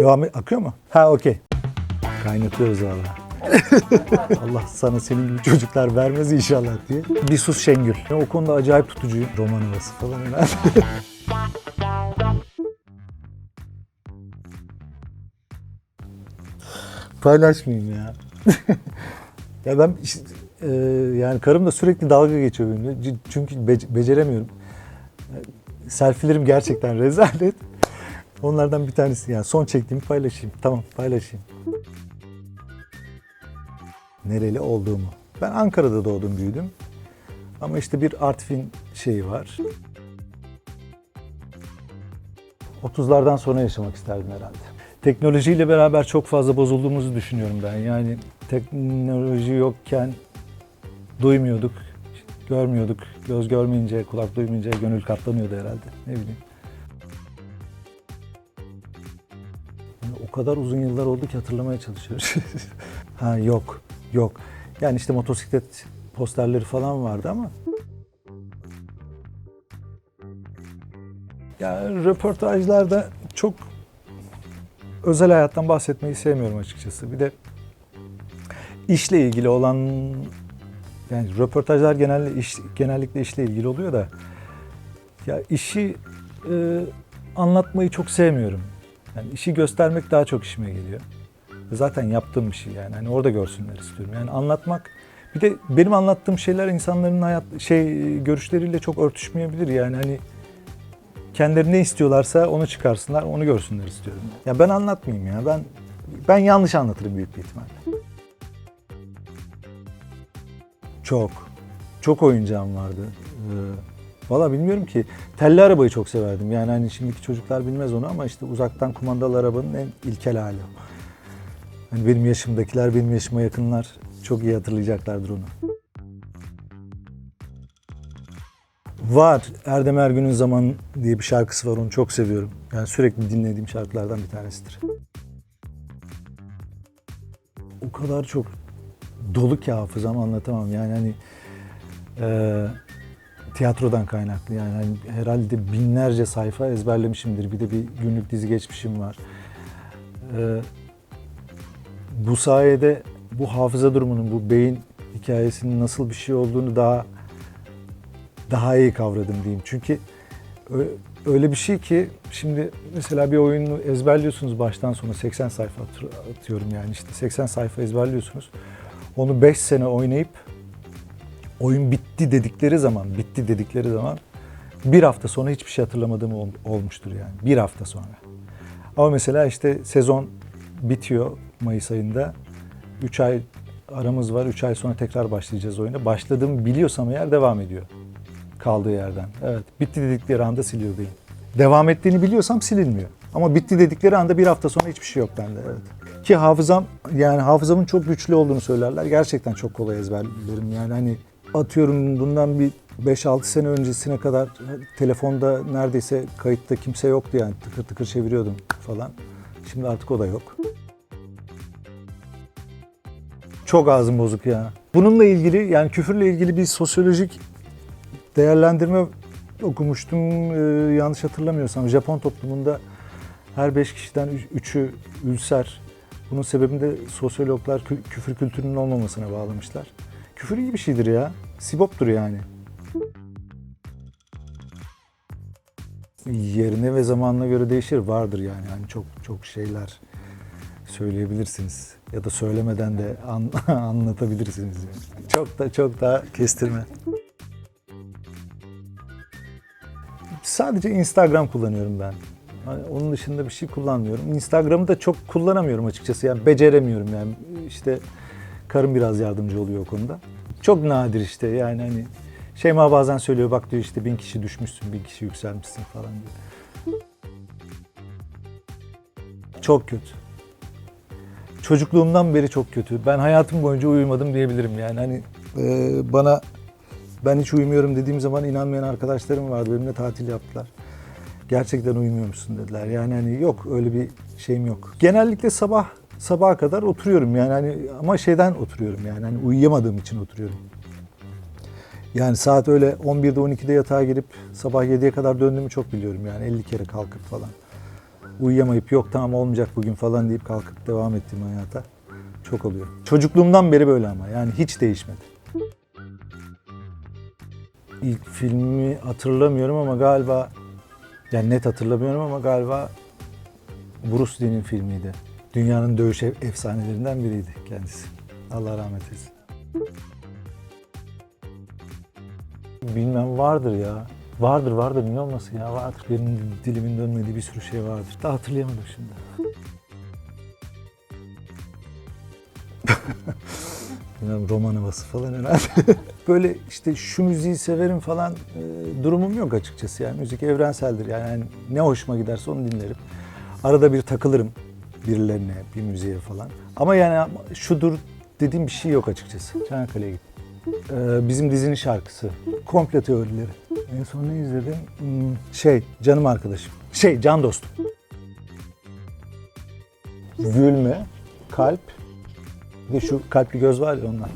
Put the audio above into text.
Devam et. Akıyor mu? Ha okey. Kaynatıyoruz valla. Allah sana senin gibi çocuklar vermez inşallah diye. Bir sus Şengül. O konuda acayip tutucuyum. Roman havası falan herhalde. Paylaşmayayım ya. ya ben işte, e, yani karım da sürekli dalga geçiyor benimle. Çünkü bec- beceremiyorum. Selfilerim gerçekten rezalet. Onlardan bir tanesi yani son çektiğimi paylaşayım. Tamam paylaşayım. Nereli olduğumu. Ben Ankara'da doğdum büyüdüm. Ama işte bir Artvin şeyi var. 30'lardan sonra yaşamak isterdim herhalde. Teknolojiyle beraber çok fazla bozulduğumuzu düşünüyorum ben. Yani teknoloji yokken duymuyorduk, görmüyorduk. Göz görmeyince, kulak duymayınca gönül katlanıyordu herhalde. Ne bileyim. O kadar uzun yıllar oldu ki hatırlamaya çalışıyoruz. ha yok, yok. Yani işte motosiklet posterleri falan vardı ama Ya röportajlarda çok özel hayattan bahsetmeyi sevmiyorum açıkçası. Bir de işle ilgili olan yani röportajlar genelde iş, genellikle işle ilgili oluyor da ya işi e, anlatmayı çok sevmiyorum. Yani işi göstermek daha çok işime geliyor. Zaten yaptığım bir şey yani. Hani orada görsünler istiyorum. Yani anlatmak bir de benim anlattığım şeyler insanların hayat şey görüşleriyle çok örtüşmeyebilir yani hani kendileri ne istiyorlarsa onu çıkarsınlar, onu görsünler istiyorum. Ya ben anlatmayayım ya. Ben ben yanlış anlatırım büyük bir ihtimalle. Çok. Çok oyuncağım vardı. Ee, Valla bilmiyorum ki. Telli arabayı çok severdim. Yani hani şimdiki çocuklar bilmez onu ama işte uzaktan kumandalı arabanın en ilkel hali. Hani benim yaşımdakiler, benim yaşıma yakınlar çok iyi hatırlayacaklardır onu. Var. Erdem Ergün'ün Zaman diye bir şarkısı var. Onu çok seviyorum. Yani sürekli dinlediğim şarkılardan bir tanesidir. O kadar çok dolu ki hafızam anlatamam. Yani hani e, tiyatrodan kaynaklı. Yani hani herhalde binlerce sayfa ezberlemişimdir. Bir de bir günlük dizi geçmişim var. E, bu sayede bu hafıza durumunun, bu beyin hikayesinin nasıl bir şey olduğunu daha daha iyi kavradım diyeyim. Çünkü öyle bir şey ki şimdi mesela bir oyunu ezberliyorsunuz baştan sona 80 sayfa atı- atıyorum yani işte 80 sayfa ezberliyorsunuz. Onu 5 sene oynayıp oyun bitti dedikleri zaman, bitti dedikleri zaman bir hafta sonra hiçbir şey hatırlamadığım ol- olmuştur yani. Bir hafta sonra. Ama mesela işte sezon bitiyor Mayıs ayında. 3 ay aramız var. 3 ay sonra tekrar başlayacağız oyuna. Başladığımı biliyorsam eğer devam ediyor kaldığı yerden. Evet. Bitti dedikleri anda siliyor beyin. Devam ettiğini biliyorsam silinmiyor. Ama bitti dedikleri anda bir hafta sonra hiçbir şey yok bende. Evet. Ki hafızam yani hafızamın çok güçlü olduğunu söylerler. Gerçekten çok kolay ezberlerim. Yani hani atıyorum bundan bir 5-6 sene öncesine kadar telefonda neredeyse kayıtta kimse yoktu yani. Tıkır tıkır çeviriyordum falan. Şimdi artık o da yok. Çok ağzım bozuk ya. Bununla ilgili yani küfürle ilgili bir sosyolojik değerlendirme okumuştum. Ee, yanlış hatırlamıyorsam Japon toplumunda her 5 kişiden 3'ü ülser. Bunun sebebini de sosyologlar kü- küfür kültürünün olmamasına bağlamışlar. Küfür iyi bir şeydir ya. Siboptur yani. Yerine ve zamanına göre değişir. Vardır yani. yani çok çok şeyler söyleyebilirsiniz. Ya da söylemeden de an- anlatabilirsiniz. Yani. Çok da çok daha kestirme. Sadece Instagram kullanıyorum ben. Hani Onun dışında bir şey kullanmıyorum. Instagram'ı da çok kullanamıyorum açıkçası. Yani beceremiyorum yani. İşte karım biraz yardımcı oluyor o konuda. Çok nadir işte yani hani Şeyma bazen söylüyor bak diyor işte bin kişi düşmüşsün, bin kişi yükselmişsin falan diyor. Çok kötü. Çocukluğumdan beri çok kötü. Ben hayatım boyunca uyumadım diyebilirim yani. Hani e, bana ben hiç uyumuyorum dediğim zaman inanmayan arkadaşlarım vardı. Benimle tatil yaptılar. Gerçekten uyumuyormuşsun dediler. Yani hani yok öyle bir şeyim yok. Genellikle sabah sabaha kadar oturuyorum yani hani ama şeyden oturuyorum yani hani uyuyamadığım için oturuyorum. Yani saat öyle 11'de 12'de yatağa girip sabah 7'ye kadar döndüğümü çok biliyorum yani 50 kere kalkıp falan. uyuyamayıp yok tamam olmayacak bugün falan deyip kalkıp devam ettiğim hayata çok oluyor. Çocukluğumdan beri böyle ama yani hiç değişmedi. İlk filmi hatırlamıyorum ama galiba yani net hatırlamıyorum ama galiba Bruce Lee'nin filmiydi. Dünyanın dövüş ef- efsanelerinden biriydi kendisi. Allah rahmet eylesin. Bilmem vardır ya. Vardır vardır niye olmasın ya vardır. Benim dilimin dönmediği bir sürü şey vardır. Da hatırlayamadım şimdi. Bilmem roman havası falan herhalde. Böyle işte şu müziği severim falan e, durumum yok açıkçası. Yani müzik evrenseldir. Yani, yani ne hoşuma giderse onu dinlerim. Arada bir takılırım birilerine, bir müziğe falan. Ama yani şudur dediğim bir şey yok açıkçası. Çanakkale'ye gittim. Ee, bizim dizinin şarkısı. Komple teorileri. En son ne izledim? Hmm, şey, canım arkadaşım. Şey, can dostum. Gülme, kalp. Bir de şu kalpli göz var ya ondan.